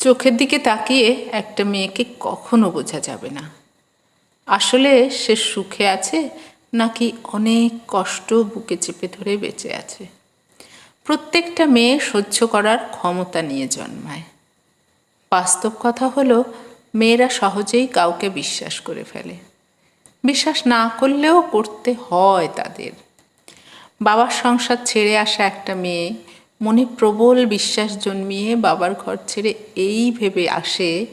চোখের দিকে তাকিয়ে একটা মেয়েকে কখনো বোঝা যাবে না। আসলে সে সুখে আছে নাকি অনেক কষ্ট বুকে চেপে ধরে বেঁচে আছে? প্রত্যেকটা মেয়ে সহ্য করার ক্ষমতা নিয়ে জন্মায়। বাস্তব কথা হলো, মেয়েরা সহজেই কাউকে বিশ্বাস করে ফেলে। বিশ্বাস না করলেও করতে হয় তাদের। বাবার সংসার ছেড়ে আসা একটা মেয়ে মনে প্রবল বিশ্বাস জন্মিয়ে বাবার ঘর ছেড়ে এই ভেবে আসে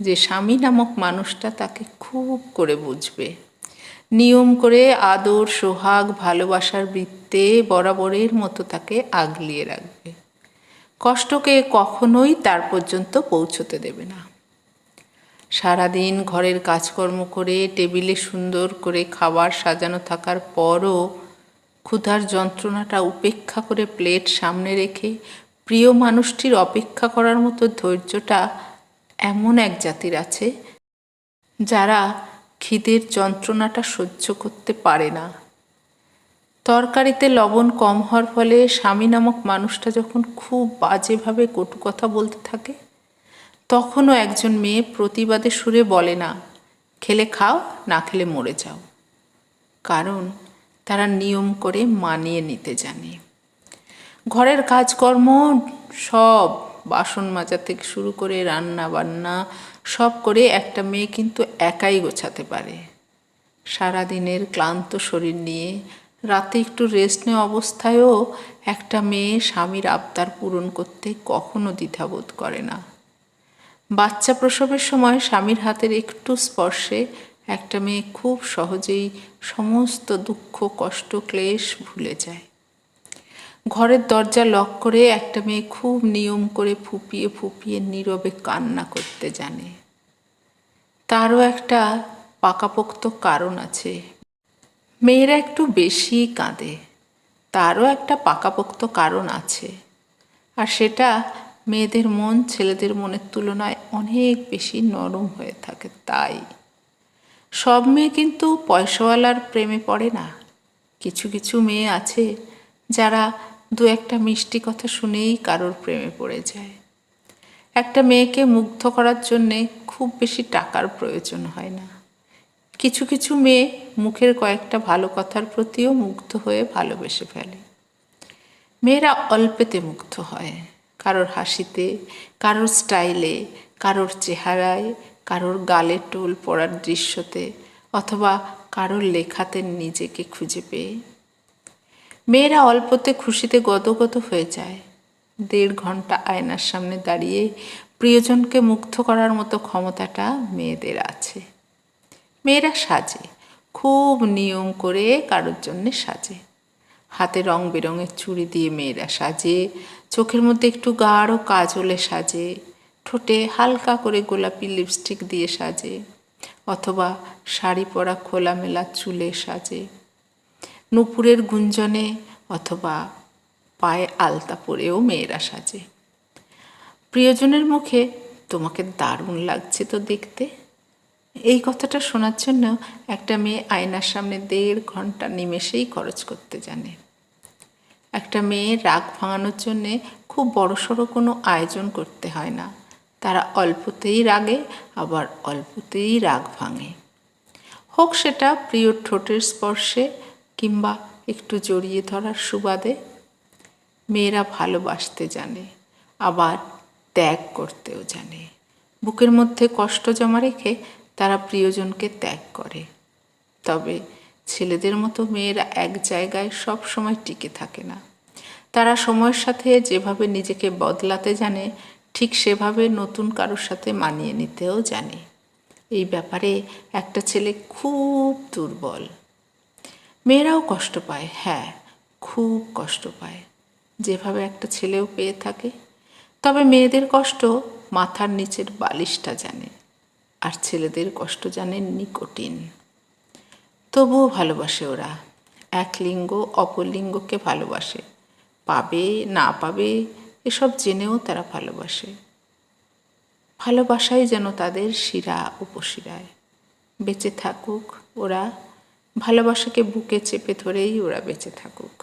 যে স্বামী নামক মানুষটা তাকে খুব করে বুঝবে। নিয়ম করে আদর, সোহাগ, ভালোবাসার বৃত্তে বরাবরের মতো তাকে আগলিয়ে রাখবে। কষ্টকে কখনোই তার পর্যন্ত পৌঁছতে দেবে না। সারাদিন ঘরের কাজকর্ম করে, টেবিলে সুন্দর করে খাবার সাজানো থাকার পরও ক্ষুধার যন্ত্রণাটা উপেক্ষা করে প্লেট সামনে রেখে প্রিয় মানুষটির অপেক্ষা করার মতো ধৈর্যটা এমন এক জাতির আছে যারা খিদের যন্ত্রণাটা সহ্য করতে পারে না। তরকারিতে লবণ কম হওয়ার ফলে স্বামী নামক মানুষটা যখন খুব বাজেভাবে কটু কথা বলতে থাকে, তখনও একজন মেয়ে প্রতিবাদে সুরে বলে না, খেলে খাও, না খেলে মরে যাও। কারণ তারা নিয়ম করে মানিয়ে নিতে জানে। ঘরের কাজকর্ম সব বাসন মাজা থেকে শুরু করে রান্না বান্না সব করে একটা মেয়ে কিন্তু একাই গোছাতে পারে। সারাদিনের ক্লান্ত শরীর নিয়ে রাতে একটু রেস্ট নেওয়া অবস্থায়ও একটা মেয়ে স্বামীর আবদার পূরণ করতে কখনো দ্বিধাবোধ করে না। বাচ্চা প্রসবের সময় স্বামীর হাতের একটু স্পর্শে একটা মেয়ে খুব সহজেই সমস্ত দুঃখ, কষ্ট, ক্লেশ ভুলে যায়। ঘরের দরজা লক করে একটা মেয়ে খুব নিয়ম করে ফুপিয়ে ফুপিয়ে নীরবে কান্না করতে জানে। তারও একটা পাকাপোক্ত কারণ আছে। মেয়েরা একটু বেশি কাঁদে। তারও একটা পাকাপোক্ত কারণ আছে। আর সেটা মেয়েদের মন, ছেলেদের মনের তুলনায় অনেক বেশি নরম হয়ে থাকে, তাই। সব মেয়ে কিন্তু পয়সাওয়ালার প্রেমে পড়ে না। কিছু কিছু মেয়ে আছে যারা দু একটা মিষ্টি কথা শুনেই কারোর প্রেমে পড়ে যায়। একটা মেয়েকে মুগ্ধ করার জন্যে খুব বেশি টাকার প্রয়োজন হয় না। কিছু কিছু মেয়ে মুখের কয়েকটা ভালো কথার প্রতিও মুগ্ধ হয়ে ভালোবেসে ফেলে। মেয়েরা অল্পেতে মুগ্ধ হয়। কারোর হাসিতে, কারোর স্টাইলে, কারোর চেহারায় কারোর গালে টোল পড়ার দৃশ্যতে অথবা কারোর লেখাতে নিজেকে খুঁজে পেয়ে। মেয়েরা অল্পতে খুশিতে গদগদ হয়ে যায়। দেড় ঘণ্টা আয়নার সামনে দাঁড়িয়ে প্রিয়জনকে মুগ্ধ করার মতো ক্ষমতাটা মেয়েদের আছে। মেয়েরা সাজে, খুব নিয়ম করে কারোর জন্যে সাজে। হাতে রং বেরঙের চুড়ি দিয়ে মেয়েরা সাজে, চোখের মধ্যে একটু গাঢ় কাজলে সাজে। ঠোঁটে হালকা করে গোলাপি লিপস্টিক দিয়ে সাজে, অথবা শাড়ি পরা খোলামেলা চুলে সাজে। নুপুরের গুঞ্জনে অথবা পায়ে আলতা পরেও মেয়েরা সাজে। প্রিয়জনের মুখে তোমাকে দারুণ লাগছে তো দেখতে। এই কথাটা শোনার জন্য একটা মেয়ে আয়নার সামনে দেড় ঘণ্টা নিমেষেই খরচ করতে জানে। একটা মেয়ে রাগ ভাঙানোর জন্যে খুব বড়সড় কোনো আয়োজন করতে হয় না। তারা অল্পতেই রাগে, আবার অল্পতেই রাগ ভাঙে। হোক সেটা প্রিয় ঠোঁটের স্পর্শে কিংবা একটু জড়িয়ে ধরার সুবাদে। মেয়েরা ভালোবাসতে জানে, আবার ত্যাগ করতেও জানে। বুকের মধ্যে কষ্ট জমা রেখে তারা প্রিয়জনকে ত্যাগ করে। তবে ছেলেদের মতো মেয়েরা এক জায়গায় সব সময় টিকে থাকে না। তারা সময়ের সাথে যেভাবে নিজেকে বদলাতে জানে ঠিক সেভাবে নতুন কারোর সাথে মানিয়ে নিতেও জানে। এই ব্যাপারে একটা ছেলে খুব দুর্বল। মেয়েরাও কষ্ট পায় হ্যাঁ খুব কষ্ট পায়। যেভাবে একটা ছেলেও পেয়ে থাকে। তবে মেয়েদের কষ্ট মাথার নিচের বালিশটা জানে আর ছেলেদের কষ্ট জানে নিকটিন। তবুও ভালোবাসে ওরা। এক লিঙ্গ অপর লিঙ্গকে ভালোবাসে। পাবে, না পাবে এসব জেনেও তারা ভালোবাসে। ভালোবাসাই যেন তাদের শিরা উপশিরায় বেঁচে থাকুক ওরা, ভালোবাসাকে বুকে চেপে ধরেই ওরা বেঁচে থাকুক।